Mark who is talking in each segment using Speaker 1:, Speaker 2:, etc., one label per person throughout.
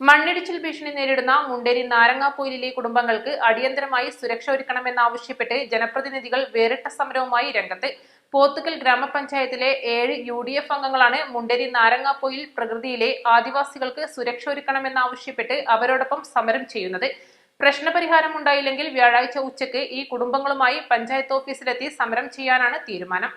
Speaker 1: മണ്ണിടിച്ചിൽ ഭീഷണി നേരിടുന്ന മുണ്ടേരി നാരങ്ങാപ്പൊയിലിലെ കുടുംബങ്ങൾക്ക് അടിയന്തരമായി സുരക്ഷ ഒരുക്കണമെന്നാവശ്യപ്പെട്ട് ജനപ്രതിനിധികൾ വേറിട്ട സമരവുമായി രംഗത്ത്. പോത്തുക്കൽ ഗ്രാമപഞ്ചായത്തിലെ ഏഴ് യു ഡി എഫ് അംഗങ്ങളാണ് മുണ്ടേരി നാരങ്ങാപ്പൊയിൽ പ്രകൃതിയിലെ ആദിവാസികൾക്ക് സുരക്ഷ ഒരുക്കണമെന്നാവശ്യപ്പെട്ട് അവരോടൊപ്പം സമരം ചെയ്യുന്നത്. പ്രശ്നപരിഹാരം ഉണ്ടായില്ലെങ്കിൽ വ്യാഴാഴ്ച ഉച്ചയ്ക്ക് ഈ കുടുംബങ്ങളുമായി പഞ്ചായത്ത് ഓഫീസിലെത്തി സമരം ചെയ്യാനാണ് തീരുമാനം.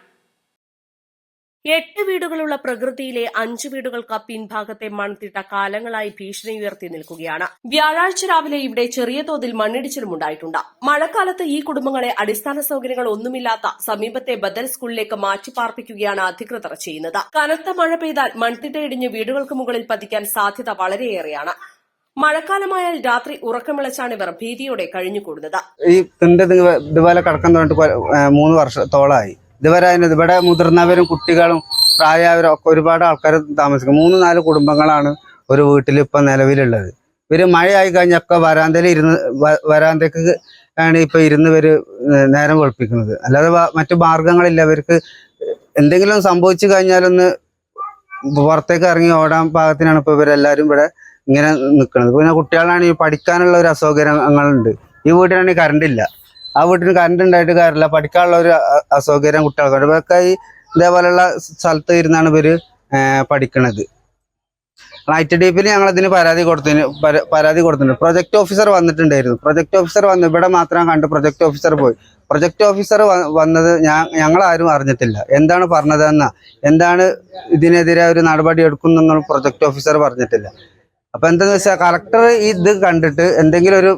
Speaker 2: എട്ട് വീടുകളുള്ള പ്രകൃതിയിലെ അഞ്ച് വീടുകൾക്ക് പിൻഭാഗത്തെ മൺതിട്ട കാലങ്ങളായി ഭീഷണി ഉയർത്തി നിൽക്കുകയാണ്. വ്യാഴാഴ്ച രാവിലെ ഇവിടെ ചെറിയ തോതിൽ മണ്ണിടിച്ചിലും ഉണ്ടായിട്ടുണ്ട്. മഴക്കാലത്ത് ഈ കുടുംബങ്ങളെ അടിസ്ഥാന സൗകര്യങ്ങൾ ഒന്നുമില്ലാത്ത സമീപത്തെ ബദൽ സ്കൂളിലേക്ക് മാറ്റിപ്പാർപ്പിക്കുകയാണ് അധികൃതർ ചെയ്യുന്നത്. കനത്ത മഴ പെയ്താൽ മൺതിട്ട ഇടിഞ്ഞ് വീടുകൾക്ക് മുകളിൽ പതിക്കാൻ സാധ്യത വളരെയേറെയാണ്. മഴക്കാലമായാൽ രാത്രി ഉറക്കമിളച്ചാണ് ഇവർ ഭീതിയോടെ കഴിഞ്ഞുകൂടുന്നത്.
Speaker 3: ഈ ഇതുപോലെ കിടക്കാൻ തുടങ്ങിയിട്ട് കൊ- ഏ, മൂന്ന് വർഷത്തോളമായി ഇതുവരെ അതിന് ഇവിടെ മുതിർന്നവരും കുട്ടികളും പ്രായമായവരും ഒക്കെ ഒരുപാട് ആൾക്കാർ താമസിക്കും. മൂന്ന് നാല് കുടുംബങ്ങളാണ് ഒരു വീട്ടിൽ ഇപ്പൊ നിലവിലുള്ളത്. ഇവർ മഴയായി കഴിഞ്ഞൊക്കെ വരാന്തയിൽ ഇരുന്ന് വരാന്തയ്ക്ക് ആണ് ഇപ്പൊ ഇരുന്ന് ഇവർ നേരം വെളുപ്പിക്കുന്നത്. അല്ലാതെ മറ്റു മാർഗങ്ങളില്ല. ഇവർക്ക് എന്തെങ്കിലും സംഭവിച്ചു കഴിഞ്ഞാലൊന്ന് പുറത്തേക്ക് ഇറങ്ങി ഓടാൻ പാകത്തിനാണ് ഇപ്പൊ ഇവരെല്ലാരും ഇവിടെ ഇങ്ങനെ നിൽക്കുന്നത് പിന്നെ കുട്ടികളാണെങ്കിൽ പഠിക്കാനുള്ള ഒരു അസൗകര്യങ്ങളുണ്ട് ഈ വീട്ടിലാണെങ്കിൽ കറണ്ട് ഇല്ല. ആ വീട്ടിന് കറണ്ട് ഉണ്ടായിട്ട് കാര്യമില്ല. പഠിക്കാനുള്ള ഒരു അസൗകര്യം കുട്ടികൾക്ക് ഇവരൊക്കെ ഈ ഇതേപോലെയുള്ള സ്ഥലത്ത് ഇരുന്നാണ് ഇവർ പഠിക്കണത്. ഐ ഡി ഞങ്ങൾ ഇതിന് പരാതി കൊടുത്തിന് പരാതി കൊടുത്തിട്ടുണ്ട്. പ്രൊജക്ട് ഓഫീസർ വന്നിട്ടുണ്ടായിരുന്നു. പ്രൊജക്ട് ഓഫീസർ വന്നു ഇവിടെ മാത്രം കണ്ട് പ്രൊജക്ട് ഓഫീസർ പോയി. പ്രൊജക്ട് ഓഫീസർ വന്നത് ഞാൻ ഞങ്ങളാരും അറിഞ്ഞിട്ടില്ല. എന്താണ് പറഞ്ഞതെന്ന? എന്താണ് ഇതിനെതിരെ ഒരു നടപടി എടുക്കുന്നൊന്നും പ്രൊജക്ട് ഓഫീസർ പറഞ്ഞിട്ടില്ല. അപ്പൊ എന്താന്ന് വെച്ചാൽ കളക്ടർ ഇത് കണ്ടിട്ട് എന്തെങ്കിലും ഒരു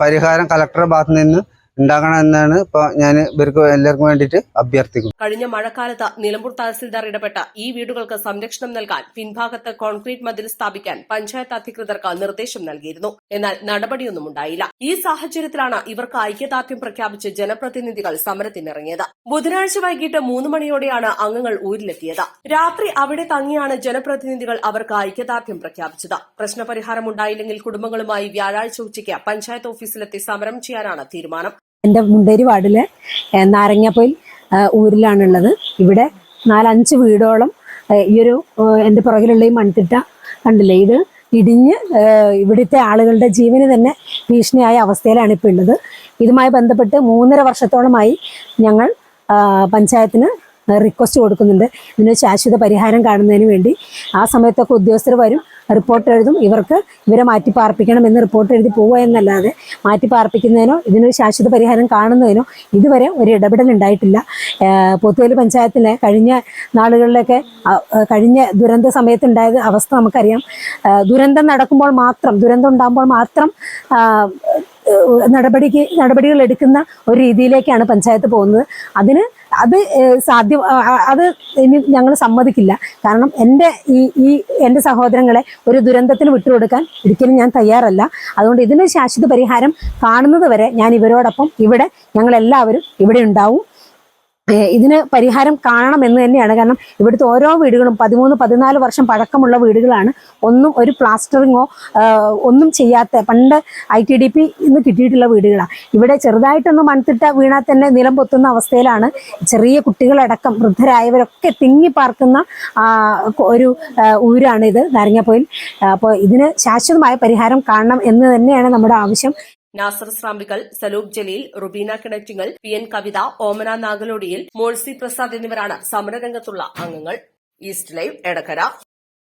Speaker 3: പരിഹാരം കളക്ടറുടെ ഭാഗത്ത് നിന്ന് ഉണ്ടാകണം എന്നാണ് ഇപ്പൊ ഞാൻ ഇവർക്ക് എല്ലാവർക്കും വേണ്ടിട്ട് അഭ്യർത്ഥിക്കുന്നത്
Speaker 2: കഴിഞ്ഞ മഴക്കാലത്ത് നിലമ്പൂർ തഹസിൽദാർ ഇടപെട്ട ഈ വീടുകൾക്ക് സംരക്ഷണം നൽകാൻ പിൻഭാഗത്ത് കോൺക്രീറ്റ് മതിൽ സ്ഥാപിക്കാൻ പഞ്ചായത്ത് അധികൃതർക്ക് നിർദ്ദേശം നൽകിയിരുന്നു. എന്നാൽ നടപടിയൊന്നും ഉണ്ടായില്ല. ഈ സാഹചര്യത്തിലാണ് ഇവർക്ക് ഐക്യദാർഢ്യം പ്രഖ്യാപിച്ച് ജനപ്രതിനിധികൾ സമരത്തിനിറങ്ങിയത്. ബുധനാഴ്ച വൈകിട്ട് മൂന്ന് മണിയോടെയാണ് അംഗങ്ങൾ ഊരിലെത്തിയത്. രാത്രി അവിടെ തങ്ങിയാണ് ജനപ്രതിനിധികൾ അവർക്ക് ഐക്യദാർഢ്യം പ്രഖ്യാപിച്ചത്. പ്രശ്നപരിഹാരം ഉണ്ടായില്ലെങ്കിൽ കുടുംബങ്ങളുമായി വ്യാഴാഴ്ച ഉച്ചയ്ക്ക് പഞ്ചായത്ത് ഓഫീസിലെത്തി സമരം ചെയ്യാനാണ് തീരുമാനം.
Speaker 4: എന്റെ മുണ്ടേരി വാർഡിലെ നാരങ്ങാപ്പൊയിൽ ഊരിലാണുള്ളത്. ഇവിടെ നാലഞ്ച് വീടോളം ഈ ഒരു എന്റെ പുറകിലുള്ള ഈ മൺതിട്ട കണ്ടില്ലേ? ഇത് ഇടിഞ്ഞ് ഇവിടുത്തെ ആളുകളുടെ ജീവന് തന്നെ ഭീഷണിയായ അവസ്ഥയിലാണ് ഇപ്പോൾ ഉള്ളത്. ഇതുമായി ബന്ധപ്പെട്ട് മൂന്നര വർഷത്തോളമായി ഞങ്ങൾ പഞ്ചായത്തിന് റിക്വസ്റ്റ് കൊടുക്കുന്നുണ്ട്. ഇതിന് ശാശ്വത പരിഹാരം കാണുന്നതിന് വേണ്ടി. ആ സമയത്തൊക്കെ ഉദ്യോഗസ്ഥർ വരും. റിപ്പോർട്ട് എഴുതും. ഇവർക്ക് ഇവരെ മാറ്റി പാർപ്പിക്കണം എന്ന് റിപ്പോർട്ട് എഴുതി പോവുക എന്നല്ലാതെ മാറ്റി പാർപ്പിക്കുന്നതിനോ ഇതിനൊരു ശാശ്വത പരിഹാരം കാണുന്നതിനോ ഇതുവരെ ഒരു ഇടപെടൽ ഉണ്ടായിട്ടില്ല. ഏഹ് പോത്തുകൽ പഞ്ചായത്തിലെ കഴിഞ്ഞ നാളുകളിലൊക്കെ കഴിഞ്ഞ ദുരന്ത സമയത്തുണ്ടായത് അവസ്ഥ നമുക്കറിയാം. ദുരന്തം നടക്കുമ്പോൾ മാത്രം ദുരന്തം ഉണ്ടാകുമ്പോൾ മാത്രം നടപടിക്ക് നടപടികൾ എടുക്കുന്ന ഒരു രീതിയിലേക്കാണ് പഞ്ചായത്ത് പോകുന്നത്. അതിന് അത് സാധ്യ അത് ഇനി ഞങ്ങൾ സമ്മതിക്കില്ല. കാരണം എന്റെ ഈ ഈ എന്റെ സഹോദരങ്ങളെ ഒരു ദുരന്തത്തിന് വിട്ടുകൊടുക്കാൻ ഒരിക്കലും ഞാൻ തയ്യാറല്ല. അതുകൊണ്ട് ഇതിന് ശാശ്വത പരിഹാരം കാണുന്നത് വരെ ഞാൻ ഇവരോടൊപ്പം ഇവിടെ ഞങ്ങളെല്ലാവരും ഇവിടെ ഉണ്ടാവും. ഇതിന് പരിഹാരം കാണണം എന്ന് തന്നെയാണ്. കാരണം ഇവിടുത്തെ ഓരോ വീടുകളും പതിമൂന്ന് പതിനാല് വർഷം പഴക്കമുള്ള വീടുകളാണ്. ഒന്നും ഒരു പ്ലാസ്റ്ററിങ്ങോ ഒന്നും ചെയ്യാത്ത പണ്ട് ഐ ടി ഡി പി ഇന്ന് കിട്ടിയിട്ടുള്ള വീടുകളാണ്. ഇവിടെ ചെറുതായിട്ടൊന്ന് മൺതിട്ട വീണാൽ തന്നെ നിലം പൊത്തുന്ന അവസ്ഥയിലാണ്. ചെറിയ കുട്ടികളടക്കം വൃദ്ധരായവരൊക്കെ തിങ്ങി പാർക്കുന്ന ഒരു ഊരാണിത് നാരങ്ങാപ്പൊയിൽ അപ്പോൾ ഇതിന് ശാശ്വതമായ പരിഹാരം കാണണം എന്ന് തന്നെയാണ് നമ്മുടെ ആവശ്യം.
Speaker 2: നാസർ സ്രാമ്പിക്കൽ സലൂബ് ജലീൽ റുബീന കിണറ്റിങ്ങൽ പി എൻ കവിത ഓമന നാഗലോടിയിൽ മോൾസി പ്രസാദ് എന്നിവരാണ് സമരരംഗത്തുള്ള അംഗങ്ങൾ. East live Edakkara